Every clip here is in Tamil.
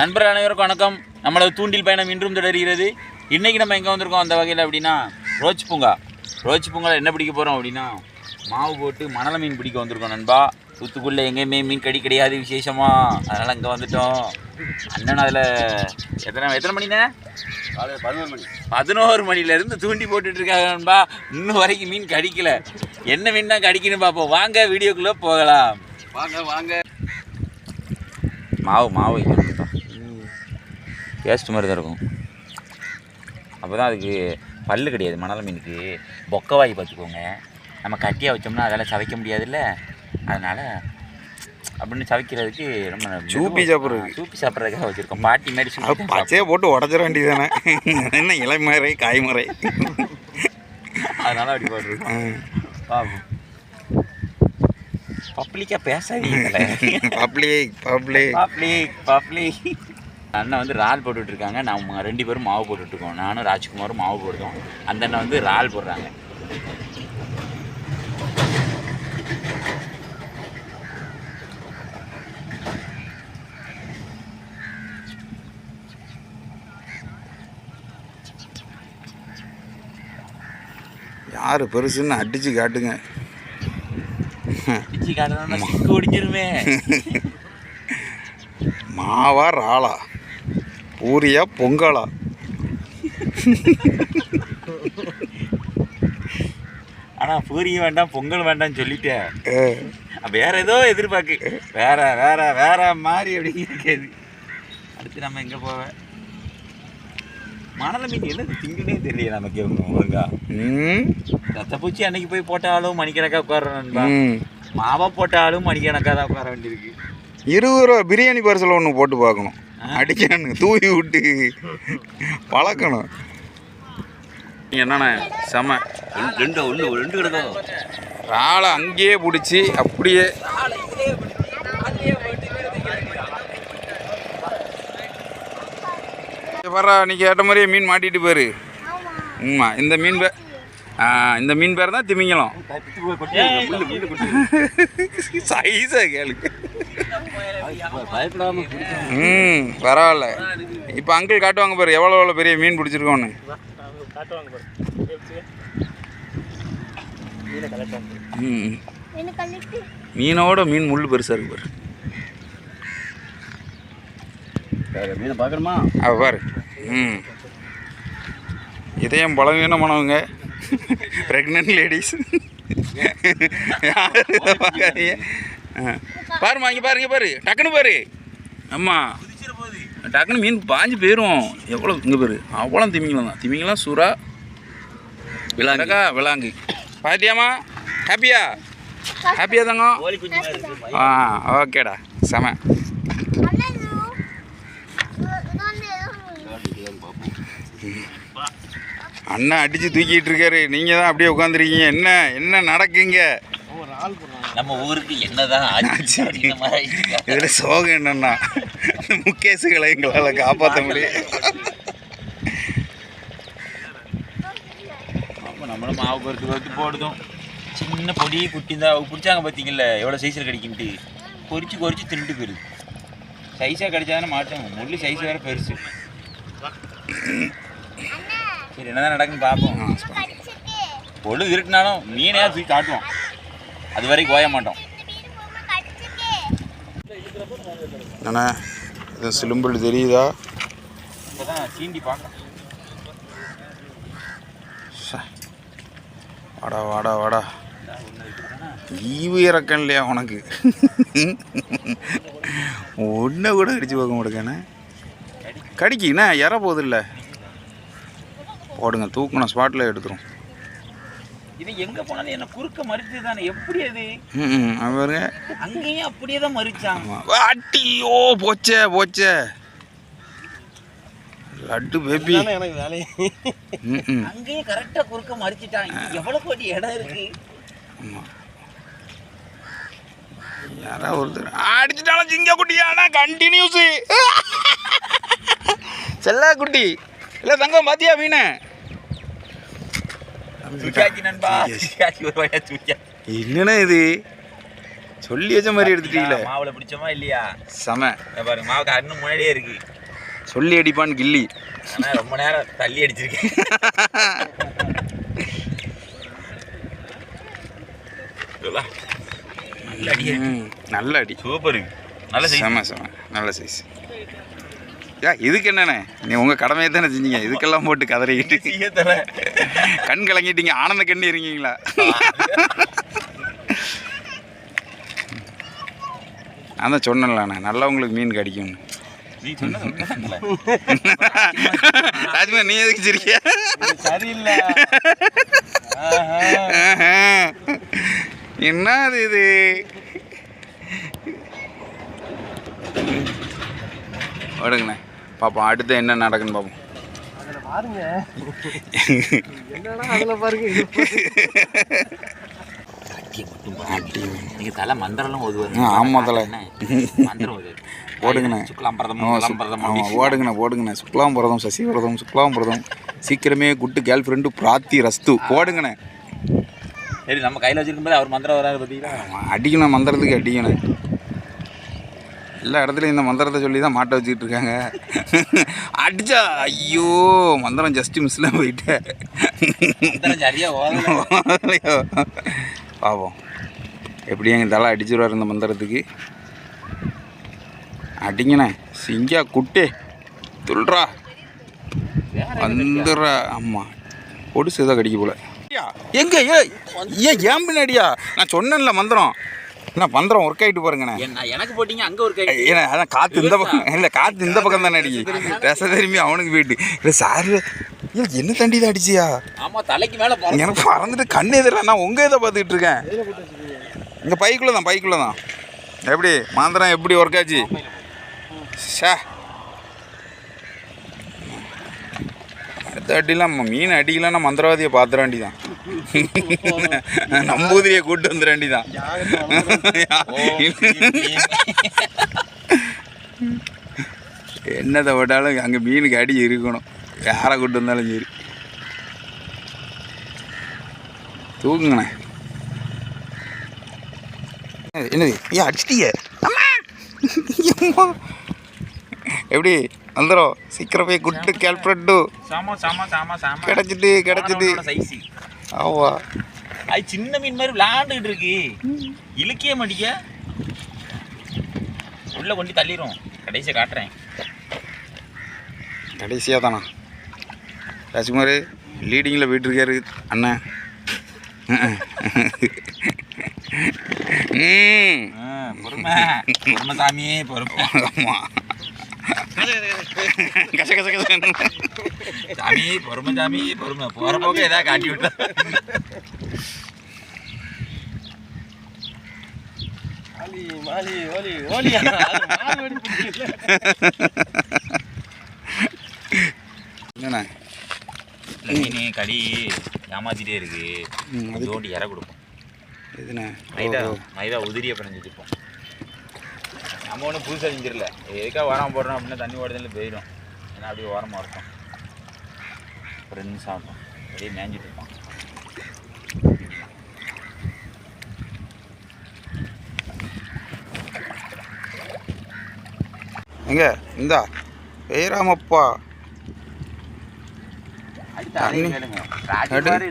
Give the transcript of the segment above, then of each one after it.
நண்பர்கள் அனைவருக்கும் வணக்கம். நம்மளது தூண்டில் பயணம் இன்றும் தொடர்கிறது. இன்றைக்கி நம்ம எங்கே வந்திருக்கோம் அந்த வகையில் அப்படின்னா ரோச் பூங்கா. ரோச் பூங்காவில் என்ன பிடிக்க போகிறோம் அப்படின்னா மாவு போட்டு மணல மீன் பிடிக்க வந்திருக்கோம் நண்பா. தூத்துக்குள்ளே எங்கேயுமே மீன் கடி கிடையாது விசேஷமாக அதனால் இங்கே வந்துட்டோம். அண்ணன் அதில் எத்தனை எத்தனை மணிண்ணே? பதினோரு மணி. பதினோரு மணிலேருந்து தூண்டி போட்டுட்டு இருக்காங்க நண்பா. இன்னும் வரைக்கும் மீன் கடிக்கல. என்ன மீன் தான் கடிக்கணும் பார்ப்போம் வாங்க வீடியோக்குள்ளே போகலாம். வாங்க வாங்க. மாவு மாவு வைக்கணும். டேஸ்ட் மாதிரி தான் இருக்கும். அப்போ தான் அதுக்கு பல்லு கிடையாது மணல் மீனுக்கு. பொக்கவாய் பார்த்துக்கோங்க. நம்ம கட்டியாக வச்சோம்னா அதெல்லாம் சவைக்க முடியாதுல்ல? அதனால் அப்படின்னு சவைக்கிறதுக்கு ரொம்ப சூப்பி சாப்பிட்றதுக்கு. சூப்பி சாப்பிட்றதுக்காக வச்சுருக்கோம். பாட்டி மாதிரி சூப்பி பச்சையை போட்டு உடச்சிட வேண்டியதானே என்ன இலைமறை காய்மறை? அதனால் அப்படி போட்டுருக்கோம். பப்ளிக்காக பேசாதீங்களே பப்ளிக் பப்ளிக். Public public. அண்ணன் வந்து ரால் போட்டுட்டு இருக்காங்க நம்ம ரெண்டு பேரும் மாவு போட்டுட்டு இருக்கோம் நானும் ராஜ்குமாரும் மாவு போடுறோம். அந்த அண்ணன் வந்து ரால் போடுறாங்க. யார் பெருசுன்னு அடிச்சு காட்டுங்க. பிச்சு காட்டணும்னா சிக்கு மாவா ராளா பூரியா பொங்கலா? ஆனால் பூரியும் வேண்டாம் பொங்கல் வேண்டாம்னு சொல்லிட்டேன் வேற ஏதோ எதிர்பார்க்கு. வேற வேற வேற மாதிரி அப்படி இருக்காது அடுத்து நம்ம எங்கே போவேன் மணல மீன் என்னது திங்குனே தெரியல நமக்கு ஒழுங்கா? ம். ரத்தப்பூச்சி அன்னைக்கு போய் போட்டாலும் மணிக்கணக்காக உட்காரணும்பா மாவை போட்டாலும் மணிக்கணக்காக தான் உட்கார வேண்டியிருக்கு. இருபது ரூபா பிரியாணி பார்சல் ஒன்று போட்டு பார்க்கணும். அடிக்கணும் தூவி விட்டு பழக்கணும். என்னண்ணே செம. ரெண்டு ஒன்று ரெண்டு கிடக்கும் ராளை அங்கேயே பிடிச்சி அப்படியே. வர்றா நீ கேட்ட மாதிரியே மீன் மாட்டிட்டு போயிரு. ஆமாம் இந்த மீன் பேர் ஆ இந்த மீன் பேர் தான் திமிங்கலம். சைஸா கேளு. பயப்படாம ம் பரவாயில்ல. இப்போ அங்கிள் காட்டுவாங்க பாரு எவ்வளோ எவ்வளோ பெரிய மீன் பிடிச்சிருக்கோன்னு. ம் மீனோட மீன் முள் பெருசாக இருக்கு பாரு. மீனை பார்க்கணுமா அவ பாரு. ம். இதயம் பலவீனமானவங்க ப்ரெக்னென்ட் லேடிஸ் யாரும் இதை பார்க்காதீங்க ஆ. பாரும்மா இங்கே பாருங்க பாரு. டக்குன்னு பாரு. ஆமாம் டக்குன்னு மீன் பாஞ்சு போயிடும் எவ்வளோ இங்கே பாரு. அவ்வளோ திமிங்கலாம் தான். திமிங்கலாம் சுறா விளாங்கக்கா விளாங்கு. பாத்தியாம்மா? ஹாப்பியா ஹாப்பியா இருக்கு ஆ ஓகேடா. செம. அண்ணன் அடிச்சு தூக்கிட்டு இருக்காரு. நீங்க தான் அப்படியே உட்காந்துருக்கீங்க என்ன என்ன நடக்குங்க? நம்ம ஊருக்கு என்னதான் ஆச்சு. இதுல சோகம் என்னன்னா இந்த முகேஷுகளை எங்களால் காப்பாற்ற முடியும் அப்போ நம்மளும் மாவு பொறுத்து பொறுத்து போடுதோம். சின்ன பொடி குட்டி தான். அவங்க பிடிச்சாங்க பார்த்தீங்கல்ல எவ்வளோ சைஸில் கிடைக்குன்ட்டு. பொரிச்சு பொரிச்சு தின்ட்டு போயிருது. சைஸாக கிடைச்சாதானே மாட்டோம் முள்ளு சைஸ் வேறு பெருசு. சரி என்னதான் நடக்குன்னு பார்ப்போம் பொழுது இருக்குனாலும் மீனையா தூக்கி காட்டுவோம். அது வரைக்கும் ஓய மாட்டோம். அண்ணா இது சிலும்பல் தெரியுதா? சீண்டி பார்க்கலாம் வாடா வாடா வாடா. ஈவு இறக்கம் இல்லையா உனக்கு? ஒன்றை கூட அடிச்சு பார்க்க மாட்டேங்கண்ணே. கடிக்குண்ணே இற போகுது இல்லை. போடுங்க தூக்கணும் ஸ்பாட்டில் எடுத்துரும். இது எங்கே போனாலும் என்ன குறுக்க மறிச்சு தானே எப்படி அது? பாருங்க அங்கேயும் அப்படியே தான் மறிச்சான் அட்டியோ போச்சே போச்சே. லட்டு பேபி. எனக்கு வேலையை அங்கேயும் கரெக்டாக குறுக்க மறிச்சிட்டான். எவ்வளோ கோடி இடம் இருக்கு? யாரா ஒருத்தர்? அடிச்சுட்டாலும் சிங்க குட்டியானா கண்டினியூஸு செல்ல குட்டி இல்லை தங்கம் பாத்தியா மீனை தூக்கியாச்சு நண்பா? தூக்கியாச்சு ஒரு வழியா தூக்கியாச்சு என்னண்ணே இது? சொல்லி வச்ச மாதிரி எடுத்துட்டீங்களே? மாவுல பிடிச்சோமா இல்லையா? செம. பாருங்க மாவு கண்ணு முன்னாடியே இருக்கு. சொல்லி அடிப்பான் கில்லி ஆனா ரொம்ப நேரம் தள்ளி அடிச்சிருக்கேன். நல்ல அடி. சூப்பர் நல்ல சைஸ் செம செம. நல்ல சைஸ் யா இதுக்கு என்னண்ணே? நீ உங்கள் கடமையை தானே செஞ்சீங்க. இதுக்கெல்லாம் போட்டு கதறிக்கிட்டு. கண் கலங்கிட்டீங்க. ஆனந்த கண்ணி இருக்கீங்களா? நான் தான் சொன்னேன்லண்ணே நல்லவங்களுக்கு மீன் கிடைக்கும் நீ சொன்னது உண்மைதான்ல. ராஜ்மா நீ எதுக்கு சிரிக்க சரியில்லை. என்ன இது? ஓடுங்கண்ணே. பார்ப்போம் அடுத்து என்ன நடக்குன்னு பார்ப்போம் பாருங்க. என்னடா அதுல பாருங்க நீங்க தலை மந்திரம்லாம் ஓதுவாரு. ஆ, ஆமா தல. மந்திரம் ஓடுங்கண்ணே. சுக்லாம்பரதம் ஆமா ஓடுங்கண்ணே ஓடுங்கண்ணே. சுக்லாம் பிரதம் சசி பிரதம் சுக்லாம் பிரதம் சீக்கிரமே குட்டு கேர்ள் ஃப்ரெண்டு பிராத்தி ரஸ்து. போடுங்கண்ணே சரி நம்ம கையில வச்சிருக்கும் போது அவர் மந்திரம் வராரு பார்த்தீங்களா அடிக்கணும் மந்திரத்துக்கு அடிக்கணும். எல்லா இடத்துலையும் இந்த மந்திரத்தை சொல்லி தான் மாட்ட வச்சுக்கிட்டு இருக்காங்க. அடிச்சா ஐயோ மந்திரம் ஜஸ்ட் மிஸ்ல போயிட்டேன் பாவம். எப்படி எங்கள் தலை அடிச்சிருவார் இந்த மந்திரத்துக்கு. அடிங்கண்ணே சிங்கா குட்டே துல்றா வந்துடுறா. ஆமாம் பொடிசு ஏதோ கடிக்க போல. எங்க? ஏ ஏன் ஏன் பின்னாடியா? நான் சொன்னேன்ல மந்திரம். என்ன மந்திரம் ஒர்க் ஆகிட்டு பாருங்கண்ணே. எனக்கு போட்டீங்க அங்க ஒரு கை ஏன்னா அதான் காற்று இந்த பக்கம் இல்லை காற்று இந்த பக்கம் தானே அடிக்கி ரச திரும்பி அவனுக்கு போயிட்டு இல்லை சார் இல்லை என்ன தண்டி தான் அடிச்சியா? ஆமா தலைக்கு மேல எனக்கு பறந்துட்டு கண்ணு எதிரா நான் உங்கள் இதை பார்த்துக்கிட்டு இருக்கேன். இந்த பைக்குள்ளே தான் பைக்குள்ளே தான் எப்படி மாந்திரம் எப்படி ஒர்க் ஆச்சு? ஷே அடுத்த அடிலாம் நம்ம மீன் அடிக்கலன்னா மந்திரவாதியை பார்த்துட வேண்டி தான் நம்பூதிரியை கூப்பிட்டு வந்துட வேண்டி தான் என்னதை விட்டாலும் அங்கே மீனுக்கு அடி இருக்கணும். யாரை கூப்பிட்டு வந்தாலும் சரி. தூக்குங்கண்ணே என்னது, ஏன் அடிச்சிட்டிய? அம்மா. எப்படி? வந்துடும் சீக்கிரம் போய் குட்டு சாமா கிடச்சிட்டு கிடச்சிட்டு. ஆவா. அது சின்ன மீன் மாதிரி விளையாண்டுட்டு இருக்கு. இழுக்கிய மாட்டிக்க. உள்ள கொண்டு தள்ளிரும். கடைசியை காட்டுறேன். கடைசியாக தானா ராஜ்குமார் லீடிங்கில் போயிட்டுருக்காரு அண்ணன். பொறுமை. பொறுமை சாமி பொறுமை. ஆமாம் கச கச கச. சாமி பொறுமை சாமி பொறுமை. போற போக்க ஏதாவது காட்டி விட்டா. என்னண்ணே? மீன் கடி ஏமாத்திட்டே இருக்கு. ஜோடி இற கொடுப்போம். எதுண்ணே? மைதா. மைதா உதிரியை பிணைஞ்சு வச்சுப்போம். நம்ம ஒன்றும் புதுசாக செஞ்சிடல. எதுக்காக ஓரம் போடுறோம் அப்படின்னா தண்ணி ஓடுதல போயிடும். ஏன்னா அப்படியே ஓரமாக இருக்கும். ஒரு ரெண்டு நிமிஷம் ஆகும் அப்படியே மேய்ஞ்சிட்டு இருப்பான் எங்க? இந்தா. பேராமப்பா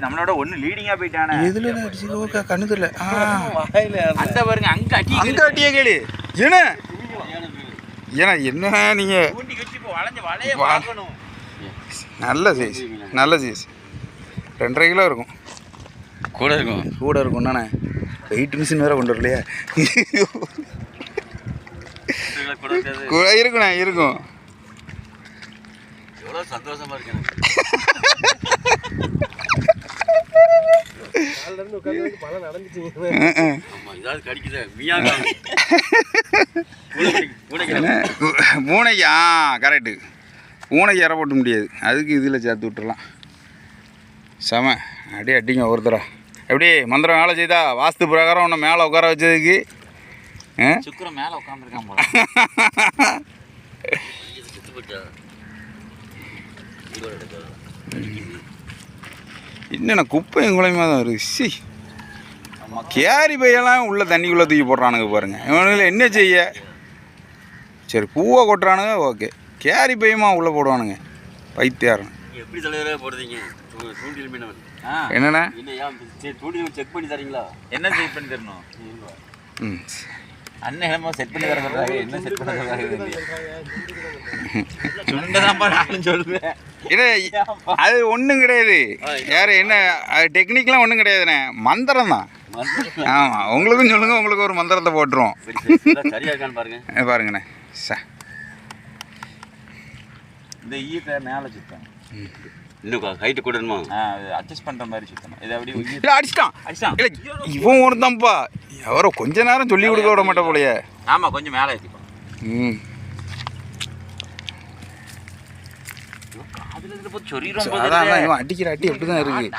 நம்மளோட ஒன்று லீடிங்காக போயிட்டானே. எதுல அடிச்சு? கண்ணு தெரியல ஆ. வாயில அந்த பாருங்க அங்க அடி அங்க அட்டிய கேளு. ஏன ஏன்னா என்ன நீங்க ஊண்டி வச்சு இப்போ வளைஞ்சு வளைய வா. பார்க்கணும். நல்ல சைஸ் நல்ல சைஸ் ரெண்டரை கிலோ இருக்கும். கூட இருக்கும். கூட இருக்கும் என்னண்ணே? வெயிட் மிஷின் வேற கொண்டு வரலையா. கூட இருக்குண்ணே இருக்கும். எவ்வளோ சந்தோஷமா இருக்கு எனக்கு காலில இருந்து உட்காந்து பல நடந்துச்சுங்க ம், ம். ஆமா இதாவது கடிக்குது மீயாங்க என்ன? பூனைக்கு? ஆ கரெக்டு பூனைக்கு இற போட்ட முடியாது. அதுக்கு இதில் சேர்த்து விட்டுறலாம். செம. அடி அடிங்க ஒருத்தரா எப்படி? மந்திரம் வேலை செய்தா? வாஸ்து பிரகாரம் உன்னை மேலே உட்கார வச்சதுக்கு? சுக்கரம் மேலே உட்காந்துருக்கான் போல. செத்து என்னென்ன குப்பை குலையுமா தான் இருக்கு சி. கேரி பையெல்லாம் உள்ள தண்ணிக்குள்ளே தூக்கி போடுறானுங்க பாருங்க. இவனுங்களை என்ன செய்ய? சரி பூவை கொட்டுறானுங்க ஓகே. கேரி பையமா உள்ளே போடுவானுங்க? பைத்தியாரன். எப்படி தலைவரே போடுறீங்க? தூண்டில் மீனவன் ஆ. என்னண்ணே? செக் பண்ணி தரீங்களா? என்ன செட் பண்ணி தரணும்? ம் அண்ணன் என்னமோ செட் பண்ணி தர சொல்றாரு என்ன செட் பண்ண நானும் சொல்லுவேன். இல்லை அது ஒன்றும் கிடையாது. யார் என்ன டெக்னிக்லாம் ஒன்றும் கிடையாதுண்ணே. மந்திரம் தான். ஆமாம் உங்களுக்கும் சொல்லுங்கள் உங்களுக்கு ஒரு மந்திரத்தை போட்டுருவோம். சரி சரி சரி, சரியா இருக்கான்னு பாருங்க. இது பாருங்கண்ணே. ச. இந்த ஈயத்தை மேலே சுத்தம் இன்னும் ஹைட்டு கூடணுமா ஆ அது அட்ஜஸ்ட் பண்ணுற மாதிரி சுத்தணும். இது அப்படி இல்லை அடிச்சிட்டான். இல்லை இவன் ஒருத்தன்ப்பா. எவரோ கொஞ்ச நேரம் சொல்லி கொடுக்க விட மாட்டேன் போலையே. ஆமாம் கொஞ்சம் மேலே ஏற்றிப்போம் ம். அடிக்கிற அடி எப்படி தான் இருக்கு.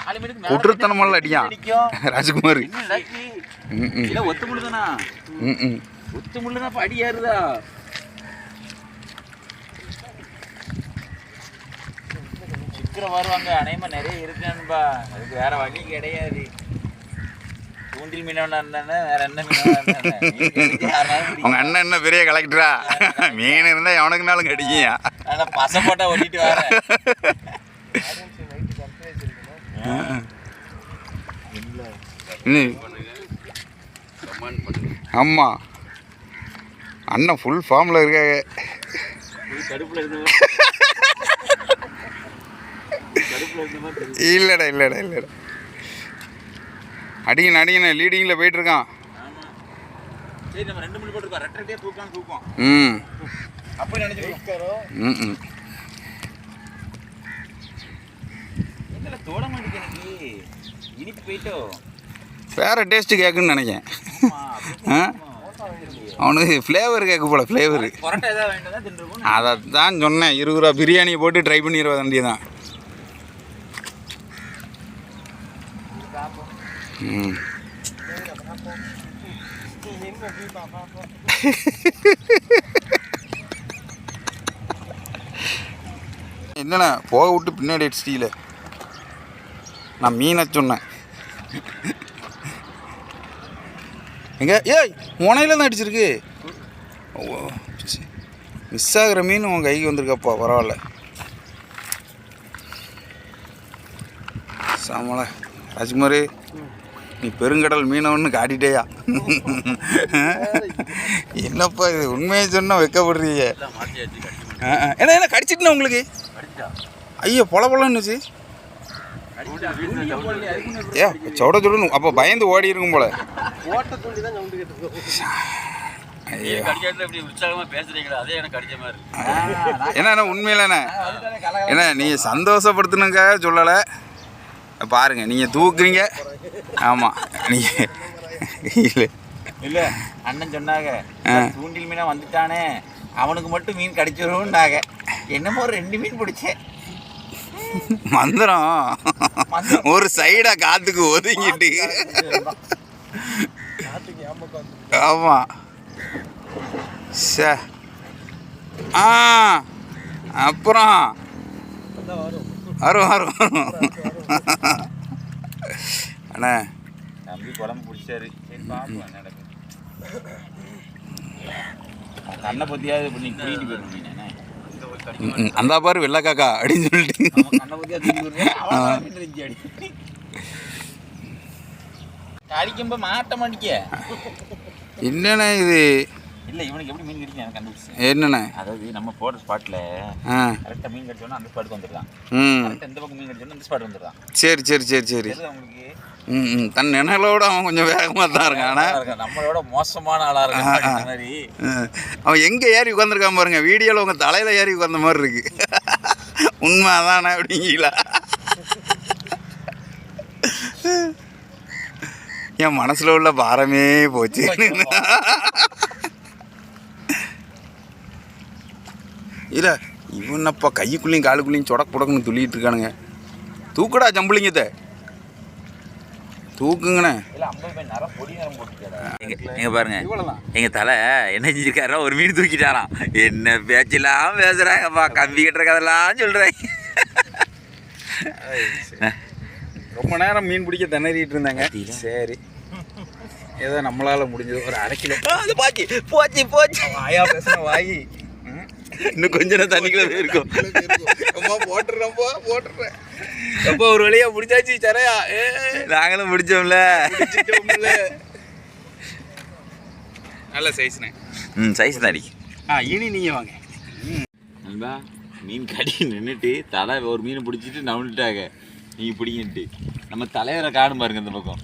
குற்றத்தனமெல்லாம் அடியான் அடிக்கும். ராஜ்குமார். ஒத்து முள்ளுதானா ம் ம். ஒத்து முள்ளுனா அப்போ அடி ஏறுதா? சிக்கிரம் வருவாங்க அநேகமா நிறைய இருக்கான்பா அதுக்கு வேற வழி கிடையாது. தூண்டில் மீனவனா இருந்தானே வேற என்ன மீனவனா. உங்க அண்ணன் என்ன பெரிய கலெக்டரா மீன் இருந்தா எவனுக்குனாலும் கிடைக்கும். நல்லா பசை போட்டா ஓட்டிட்டு வரேன் இன்னும் கமெண்ட் பண்ணுங்க ஆமா. அண்ணன் ஃபுல் ஃபார்மில் இருக்காங்க. இல்லைடா இல்லைடா இல்லைடா. அடிக்கணும் அடிக்கணும். லீடிங்கில் போயிட்டுருக்கான். ம். ம் வேற டேஸ்ட்டு கேட்குன்னு ஆ? அவனுக்கு ஃப்ளேவர் கேட்க போல ஃப்ளேவர் பரோட்டா ஏதாவது வாங்கிட்டு தான் தின்றுருக்கும் அதை தான் சொன்னேன். இருபது ரூபா பிரியாணியை போட்டு ட்ரை பண்ணிடுவா வேண்டிய தான் ம் என்னண்ணே போக விட்டு பின்னாடி அடிச்சிட்டீல நான் மீனை சொன்னேன். எங்க? ஏய் முனையில தான் அடிச்சிருக்கு. மிஸ் ஆகுற மீன் உன் கைக்கு வந்திருக்கப்பா பரவாயில்ல. சாமல ராஜ்குமார் நீ பெருங்கடல் மீனவன்னு காட்டிட்டேயா? என்னப்பா இது? உண்மையை சொன்னா வைக்கப்படுறீங்க. என்ன என்ன கடிச்சிட்டுனா உங்களுக்கு? ஐயோ பொல பொலன்னுச்சு ஏ சொட சொடணும் அப்போ பயந்து ஓடி இருக்கும் போல. என்ன உண்மையிலண்ணே என்ன? நீங்கள் சந்தோஷப்படுத்தணுக்காக சொல்லலை? பாருங்க நீங்கள் தூக்குறீங்க. ஆமாம் நீங்கள் இல்லை. இல்ல அண்ணன் சொன்னாங்க. தூண்டில் மீனா வந்துட்டானே அவனுக்கு மட்டும் மீன் கிடைச்சிரும்னாங்க. என்னமோ ஒரு ரெண்டு மீன் பிடிச்சேன். மந்திரம். ஒரு சைடா காத்துக்கு ஒதுங்கிட்டு. ஆமாம் சே. ஆ. அப்புறம். வரும் வரும் வரும். அண்ணா. தம்பி குழம்பு பிடிச்சாரு. சரி பாப்போம் என்ன நடக்குது. கண்ணை மீன் என்ன? ம், ம். அந்த பாரு வெள்ளக்காக்கா அப்படின்னு சொல்லிட்டு. அடிக்கும்போது மாட்ட மாட்டிக்க. என்னண்ணே இது? இல்ல இவனுக்கு எப்படி மீன் கிடைக்கும் எனக்கு கண்டுபிடிச்சேன் என்னண்ணே அதாவது நம்ம போடுற ஸ்பாட்ல ஆ. கரெக்டாக மீன் கிடைச்சோன்னா அந்த ஸ்பாட்டுக்கு வந்துடலாம். கரெக்டாக எந்த பக்கம் மீன் கிடைச்சோன்னா அந்த ஸ்பாட் வந்துடலாம். சரி சரி சரி சரி. தெரியுதா உங்களுக்கு? ம் தன் நிழலோட அவன் கொஞ்சம் வேகமாக தான் இருக்கான். ஆனால். நம்மளோட மோசமான ஆளா இருக்கான். மாதிரி. அவன் எங்கே ஏறி உட்காந்துருக்கான் பாருங்க. வீடியோவில் உங்கள் தலையில் ஏறி உட்காந்த மாதிரி இருக்கு. உண்மை அதானே அப்படிங்களா என் மனசில் உள்ள பாரமே போச்சு. இல்லை இவனப்பா கைக்குள்ளேயும் காலுக்குள்ளேயும் சொடக்கு புடக்குன்னு துள்ளிட்டு இருக்கானுங்க. தூக்குடா ஜம்புலிங்கத்தை. தூக்குங்கண்ணே. எங்க பாருங்க. எங்க தலை என்ன செஞ்சிருக்காரோ ஒரு மீன் தூக்கிட்டாராம். என்ன பேச்செல்லாம் பேசுறாங்கப்பா கம்பி கட்டுற கதெல்லாம் சொல்றாங்க ரொம்ப நேரம் மீன் பிடிக்க திணறிட்டு இருந்தாங்க? சரி. ஏதோ நம்மளால் முடிஞ்சது. ஒரு அரை கிலோ. அது போச்சு போச்சு போச்சு. வாயா பேசுன வாயி. இன்னும் கொஞ்ச நேரம் தண்ணிக்குள்ள இருக்கும் அம்மா போட்டுறேன்ப்பா போட்டுறேன் அப்போ ஒரு வழியா முடிச்சாச்சு சரையா. ஏ. நாங்களும் முடிச்சோம்ல. நல்ல சைஸ்ண்ணே ம் சைஸ் தான் அடிக்கு. ஆ இனி நீங்கள் வாங்க. நண்பா மீன் கடி நின்றுட்டு தலை ஒரு மீன் பிடிச்சிட்டு நவுண்டுட்டாங்க நீங்கள் பிடிங்கிட்டு நம்ம தலைவரை காணும் பாருங்க இந்த பக்கம்.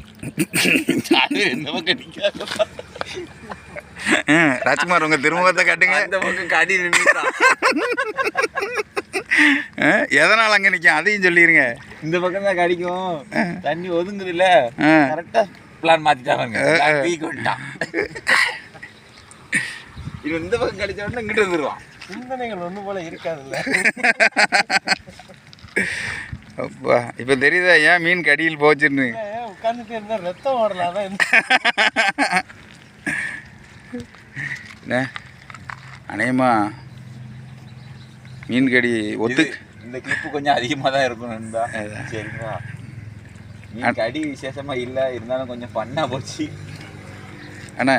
தலைவர் இந்த பக்கம் நிற்காது ராஜ்குமார் உங்கள் திருமுகத்தை காட்டுங்க. அந்த பக்கம் கடி நின்றுட்டான் ஆ, எதனால் அங்கே நிற்கும் அதையும் சொல்லிடுங்க இந்த பக்கம் தான் கடிக்கும். தண்ணி ஒதுங்குது இல்ல ஆ. கரெக்டா பிளான் மாத்திட்டாங்க தூக்கி விட்டான் இவன் இந்த பக்கம் கடிச்ச உடனே இங்கிட்டு வந்துருவான். சிந்தனைகள் ஒண்ணு போல இருக்காதுல்ல. அப்பா இப்போ தெரியுதா ஏன் மீன் கடியில் போச்சுன்னு? உட்காந்துட்டு இருந்தா ரத்தம் ஓடலாம் இந்த- என்ன? அநேகமா மீன் கடி ஒத்து இந்த கிளிப்பு கொஞ்சம் அதிகமாக தான் அதான். சரிங்களா? மீன் கடி விசேஷமா இல்லை இருந்தாலும் கொஞ்சம் பண்ணா போச்சு. அண்ணா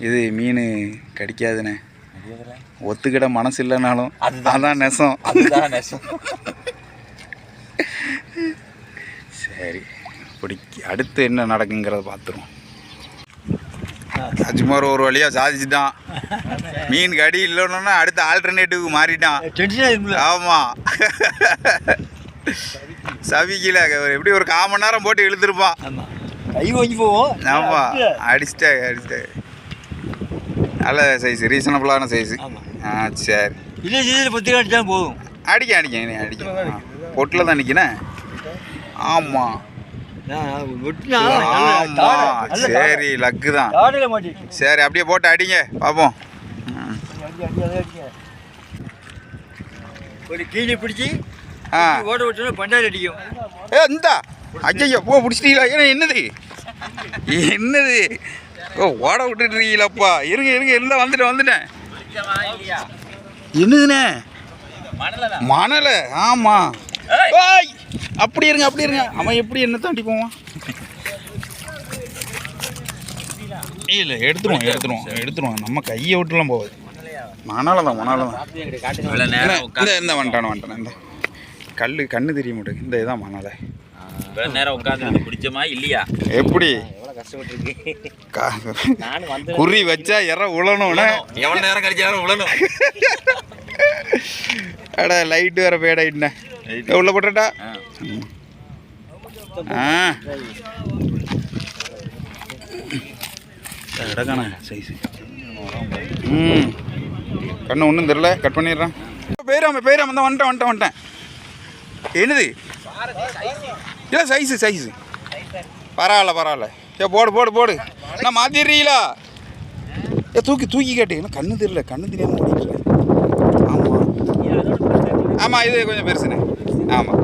இது மீன் கடிக்காதுண்ணே. ஒத்துக்கிட மனசு இல்லைனாலும் அதுதான் அதான் நெசம். அதுதான் நெசம். சரி பிடிக்க அடுத்து என்ன நடக்குங்கிறத பார்த்துருவோம். அஜ்மார் ஒரு வழியாக சாதிச்சுட்டான். மீன் கடி இல்லைன்னா அடுத்த ஆல்டர்னேட்டிவ்க்கு மாறிட்டான். ஆமாம் சவிக்கல. எப்படி ஒரு கால் மணி நேரம் போட்டு இழுத்துருப்பான். கை கொஞ்சி போவோம். ஆமாம் அடிச்சிட்டாங்க அடிச்சிட்டாங்க நல்ல சைஸ் ரீசனபிளான சைஸு ஆ சரி. இல்லை இதில் பத்து அடிச்சா போதும். அடிக்க அடிக்க அடிக்க. பொட்டில் தான் நிற்கினேன் ஆமாம் சரி லக்கு தான் சரி அப்படியே போட்டு அடிங்க பார்ப்போம் ஒரு கீழே பிடிச்சி ஆ. ஓட விட்டோன்னா பண்டாரி அடிக்கும். ஏ இந்தா. ஐயோ போ பிடிச்சிட்டீங்களா? ஏன்னா என்னது? என்னது? ஓ ஓட விட்டுட்டுருக்கீங்களப்பா. இருங்க இருங்க இல்லை வந்துட்டேன் வந்துட்டேன். என்னதுண்ணே? மணலை? ஆமாம் ஏய். அப்படி இருங்க அப்படி இருங்க. அவன் எப்படி என்ன தாண்டி போவான்? இல்லை எடுத்துருவோம் எடுத்துருவோம் எடுத்துருவோம். நம்ம கையை விட்டுலாம் போகுது. மணலை தான் மணலை தான் இந்த நேரம் உட்காந்து இந்த வந்துட்டான வந்துட்டான இந்த. கல் கண்ணு தெரிய மாட்டேங்குது இந்த இதான் மணலை. நேரம் உட்காந்து பிடிச்சமா இல்லையா? எப்படி? குறி வச்சா இற உழணும்னு எவ்வளோ நேரம் கழிச்சாலும் விழணும் அட லைட்டு வேற பேடாயிட்டே உள்ள போட்டுட்டா ஆ. இடக்கான சைஸு. ம். கண்ணு ஒன்றும் தெரில கட் பண்ணிடுறேன். பேராம பேராம தான் வந்துட்டேன் வந்துட்டேன் வந்துட்டேன். என்னது? இல்லை சைஸு சைஸு பரவாயில்ல பரவாயில்ல. ஏ போடு போடு போடு. நான் மாற்றிடுறீங்களா ஏ தூக்கி தூக்கி கேட்டு. கண்ணு தெரியல. கண்ணு தெரியாமல் ஆமாம் ஆமாம் இது கொஞ்சம் பெருசுண்ணே. ஆமாம்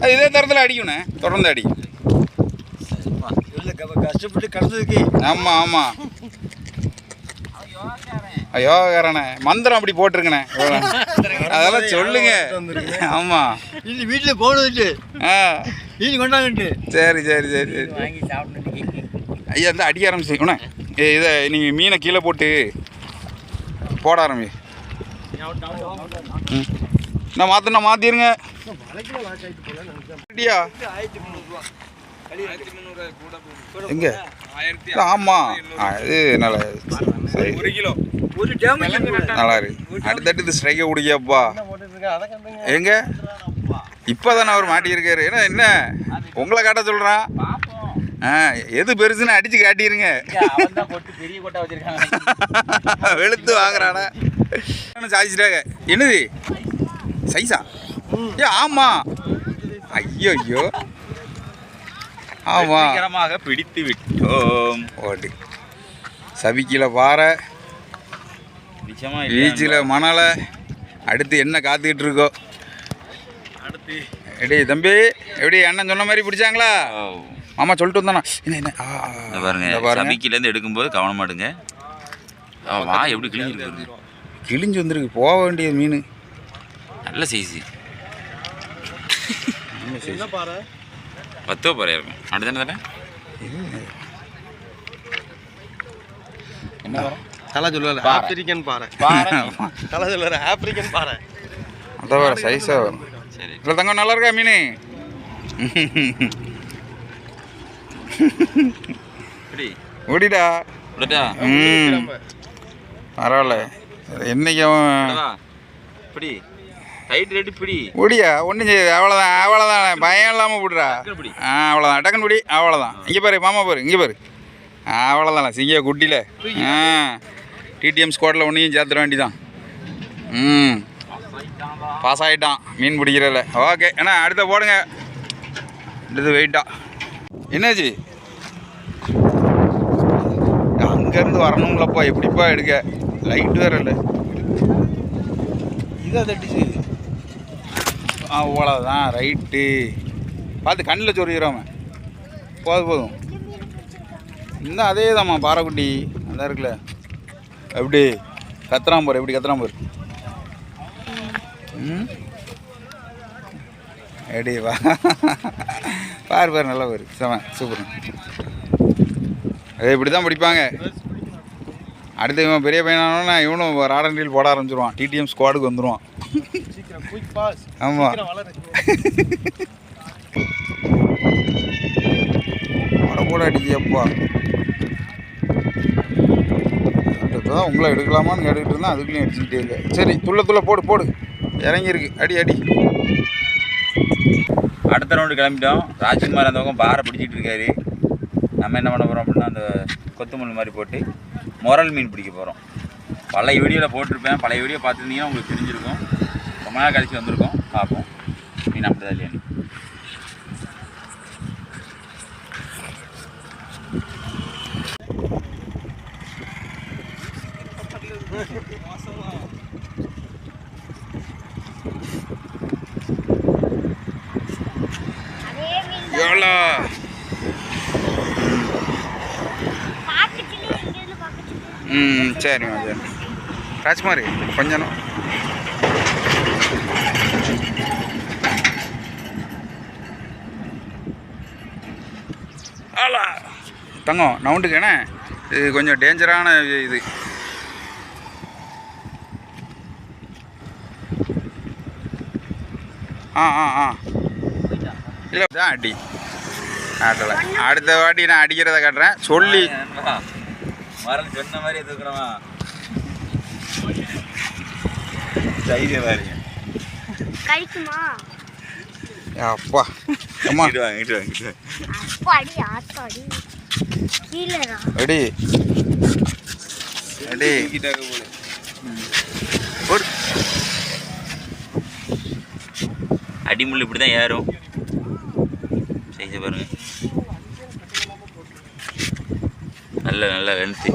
அது இதே தரத்தில் அடிக்கணே தொடர்ந்து அடிக்கும் கஷ்டப்பட்டு கடந்ததுக்கு ஆமாம் ஆமாம் யோகாரண்ணே மந்திரம் அப்படி போட்டிருக்கண்ணே. அதெல்லாம் சொல்லுங்க. ஆமாம் இது வீட்டில் போனதுட்டு ஆ. நீ கொண்டாங்கட்டு சரி சரி சரி சரி. வாங்கி ஐயா இந்த அடிக்க ஆரம்பிச்சிக்கண்ணே இதை நீங்கள் மீனை கீழே போட்டு போட ஆரம்பி நான் மாற்றினா எங்க? ஆமாம் இது நல்லா சரி. ஒரு டேமேஜ் நல்லா இருக்கு. அடுத்தடுத்து இது ஸ்ட்ரைக்கை குடிக்கப்பா போட்டுருக்கேன் அதை கண்டுங்க. எங்க? இப்போ தானே அவர் மாட்டியிருக்காரு. ஏன்னா என்ன? உங்களை காட்ட சொல்கிறான் ஆ எது பெருசுன்னு அடித்து காட்டிடுங்க அவன் தான் போட்டு பெரிய கொட்டை வச்சிருக்காங்க வெளுத்து வாங்குறானே. சாதிச்சிட்டாங்க என்னது? சைஸா ஏ ஆமாம் ஐயோ ஐயோ ஆமாம் வெற்றிகரமாக பிடித்து விட்டோம். ஓடி. சபிக்கில பாறை. பீச்சில் மணலை. அடுத்து என்ன காத்துக்கிட்டு இருக்கோ? அடுத்து. எடி தம்பி எப்படி அண்ணன் சொன்ன மாதிரி பிடிச்சாங்களா? மாமா சொல்லிட்டு வந்தானா? என்ன என்ன? பாருங்க சபிக்கிலேருந்து எடுக்கும்போது கவனமா எடுங்க. அவன் வா எப்படி கிழிஞ்சிருக்கு கிழிஞ்சு வந்திருக்கு. போக வேண்டிய மீன். நல்ல சைஸு பத்தோ பாரு இருக்கும். அடுத்து என்ன தானே என்ன தலை சொல்லுவாரு. ஆப்பிரிக்கன் பாறை. பாறை. தலை சொல்லுவாரு ஆப்பிரிக்கன் பாறை. அதான் வர சைஸாக வரும். சரி. இல்லை தங்கம் நல்லா இருக்கா மீன்? ஓடிடா. விடட்டா ம். பரவாயில்ல. விடவா? இப்படி டைட் ரேட்டு இப்படி ஓடியா ஒன்றும் செய்யாது. அவ்வளோதான் அவ்வளோதான் பயம் இல்லாமல் விடுறா பிடி. ஆ அவ்வளோதான் டக்குன்னு பிடி. அவ்வளோதான் இங்கே பாரு மாமா பாரு. இங்கே பாரு. அவ்வளோதான் சிங்கியா குட்டியில். ஆ. டிடிஎம் ஸ்குவாடில் ஒன்றையும் சேர்த்துட வேண்டிதான். ம். பாஸ் ஆகிட்டான் மீன் பிடிக்கிறதில்ல ஓகே அண்ணா அடுத்த போடுங்க. அடுத்து வெயிட்டா என்னாச்சு? அங்கேருந்து வரணுங்களப்பா எப்படிப்பா எடுக்க? லைட் வேற இல்லை. இதை தட்டிச்சு அவ்வளோதான் ரைட்டு. பார்த்து கண்ணில் சொருகிறாம போதும் போதும் இன்னும் அதே தான்மா பாறைக்குட்டி நல்லா இருக்குல்ல. எப்படி? கத்துறான் பாரு எப்படி கத்துறான் பாரு ம்? எப்படி வா. பாரு பாரு நல்லா பாரு செம சூப்பர். அது இப்படி தான் பிடிப்பாங்க அடுத்து இவன் பெரிய பையனானோன்னா இவனும் ராடன் ரீல் போட ஆரம்பிச்சிருவான். டிடிஎம் ஸ்குவாடுக்கு வந்துடுவான் சீக்கிரம் குயிக் பாஸ் ஆமாம் போட போட அடிக்கியப்பா தான் உங்களை எடுக்கலாமான்னு கேட்டுக்கிட்டு இருந்தேன் அதுக்குள்ளேயும் அடிச்சுக்கிட்டே இல்லை. சரி துள்ள துள்ள போடு போடு. இறங்கியிருக்கு. அடி அடி. அடுத்த ரவுண்டு கிளம்பிட்டோம். ராஜ்குமார் அந்த பக்கம் பாறை பிடிச்சிட்டு இருக்காரு. நம்ம என்ன பண்ண போகிறோம் அப்படின்னா அந்த கொத்துமுள் மாதிரி போட்டு முரல் மீன் பிடிக்க போகிறோம் பழைய வீடியோவில் போட்டிருப்பேன். பழைய வீடியோ பார்த்துருந்தீங்கன்னா உங்களுக்கு தெரிஞ்சிருக்கும். ரொம்ப நாள் கழிச்சு வந்திருக்கோம். பார்ப்போம். மீன் அப்படிதான் இல்லையா அதே மீன் எவ்வளோ பாக்கெட்டில் இங்கேருந்து பாக்கெட்டில் ம் சரிம்மா சரி. ராஜ்குமாரி கொஞ்சம் ஆலா. தங்கம் தங்கம் என்ன? இது கொஞ்சம் டேஞ்சரான இது. ஆ ஆ ஆ. இல்லை தான் அடி. ஆட்டலை. அடுத்த வாட்டி நான் அடிக்கிறத காட்டுறேன். சொல்லி. மரல் சொன்ன மாதிரி தூக்குறோமா தைரியம் பாருங்க. கழிக்குமா? அப்பா. அம்மா. இங்கிட்டு வாங்க இங்கிட்டு வாங்க. அப்பாடி ஆத்தாடி. கீழேடா. ரெடி ரெடி ஒரு அடிமுள் இப்படி தான் ஏறும் சைஸை பாருங்க நல்ல நல்ல லென்த்து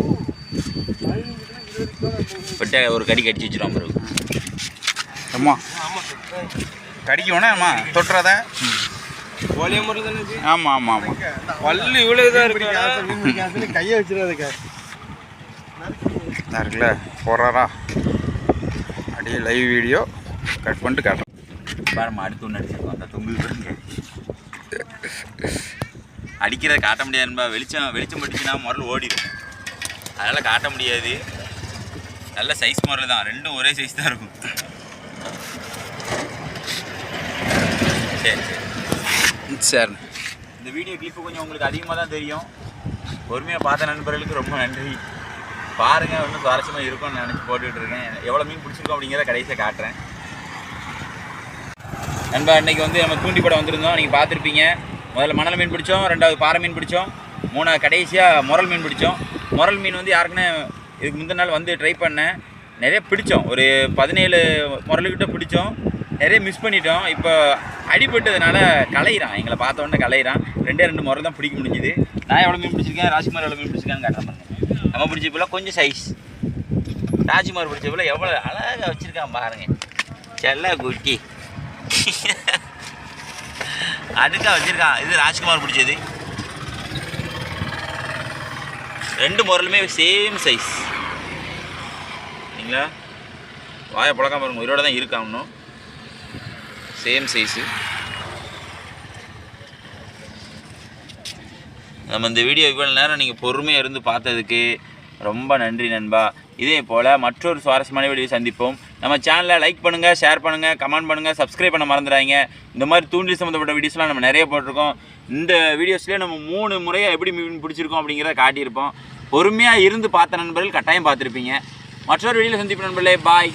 விட்டா ஒரு கடி கடிச்சு வச்சிடும் பிறகு அம்மா. கடிக்கணும் அம்மா தொட்டுறத? ஆமாம் ஆமாம் ஆமாம் பல்லு இவ்வளவு தான் இருக்கு. கையை வச்சிடாதுக்கா இதாக இருக்குல்ல போடுறாரா? அப்படியே லைவ் வீடியோ கட் பண்ணிட்டு காட்டுறேன். பாருமா அடுத்து ஒன்று அடிச்சிருக்கோம். அந்த தொங்கு பாருங்க. அடிக்கிறத காட்ட முடியாதுன்பா வெளிச்சம் வெளிச்சம் பட்டுச்சுன்னா முரல் ஓடிடும் அதனால் காட்ட முடியாது. நல்ல சைஸ் முரல் தான். ரெண்டும் ஒரே சைஸ் தான் இருக்கும். சரி சரி. சரி. இந்த வீடியோ கிளிப்பு கொஞ்சம் உங்களுக்கு அதிகமாக தான் தெரியும். பொறுமையாக பார்த்த நண்பர்களுக்கு ரொம்ப நன்றி. பாருங்கள் இன்னும் சுவாரஸ்யமாக இருக்கும்னு நினச்சி போட்டுக்கிட்டு இருக்கேன். எவ்வளோ மீன் பிடிச்சிருக்கோம் அப்படிங்கிறத கடைசியாக காட்டுறேன். நண்பா இன்னைக்கு வந்து நம்ம தூண்டி படம் வந்திருந்தோம். நீங்கள் பார்த்துருப்பீங்க. முதல்ல மணல் மீன் பிடிச்சோம் ரெண்டாவது பாறை மீன் பிடிச்சோம் மூணாவது கடைசியாக முரல் மீன் பிடிச்சோம். முரல் மீன் வந்து யாருக்குன்னு இதுக்கு முந்தின நாள் வந்து ட்ரை பண்ணேன். நிறைய பிடிச்சோம். ஒரு பதினேழு முரலுக்கிட்ட பிடிச்சோம். நிறைய மிஸ் பண்ணிட்டோம். இப்போ அடிபட்டதுனால கலையிறான் எங்களை பார்த்த உடனே கலையிறான் ரெண்டே ரெண்டு முறை தான் பிடிக்க முடிஞ்சுது. நான் எவ்வளோ மீன் பிடிச்சிருக்கேன்? ராஜ்குமார் எவ்வளோ மீன் பிடிச்சிருக்கான்னு காட்டுறேன் நம்ம பிடிச்ச போல கொஞ்சம் சைஸ் ராஜ்குமார் பிடிச்ச போல எவ்வளோ அழகாக வச்சுருக்கான் பாருங்க. செல்ல குட்டி அடுக்கா வச்சுருக்கான். இது ராஜ்குமார் பிடிச்சது. ரெண்டு முரலுமே சேம் சைஸ் சரிங்களா? வாயை பழக்கம் பாருங்க உயிரோட தான் இருக்கான் இன்னும்? சேம் சைஸு நம்ம இந்த வீடியோ இவ்வளோ நேரம் நீங்கள் பொறுமையாக இருந்து பார்த்ததுக்கு ரொம்ப நன்றி நண்பா. இதே போல் மற்றொரு சுவாரஸ்யமான வீடியோ சந்திப்போம். நம்ம சேனலை லைக் பண்ணுங்கள் ஷேர் பண்ணுங்கள் கமெண்ட் பண்ணுங்கள் சப்ஸ்கிரைப் பண்ண மறந்துடாங்க இந்த மாதிரி தூண்டில் சம்மந்தப்பட்ட வீடியோஸ்லாம் நம்ம நிறைய போட்டிருக்கோம். இந்த வீடியோஸ்லேயே நம்ம மூணு முறையாக எப்படி மீன் பிடிச்சிருக்கோம் அப்படிங்கிறத காட்டியிருப்போம். பொறுமையாக இருந்து பார்த்த நண்பர்கள் கட்டாயம் பார்த்துருப்பீங்க. மற்றொரு வீடியோவில் சந்திப்பு நண்பர்களே. பாய்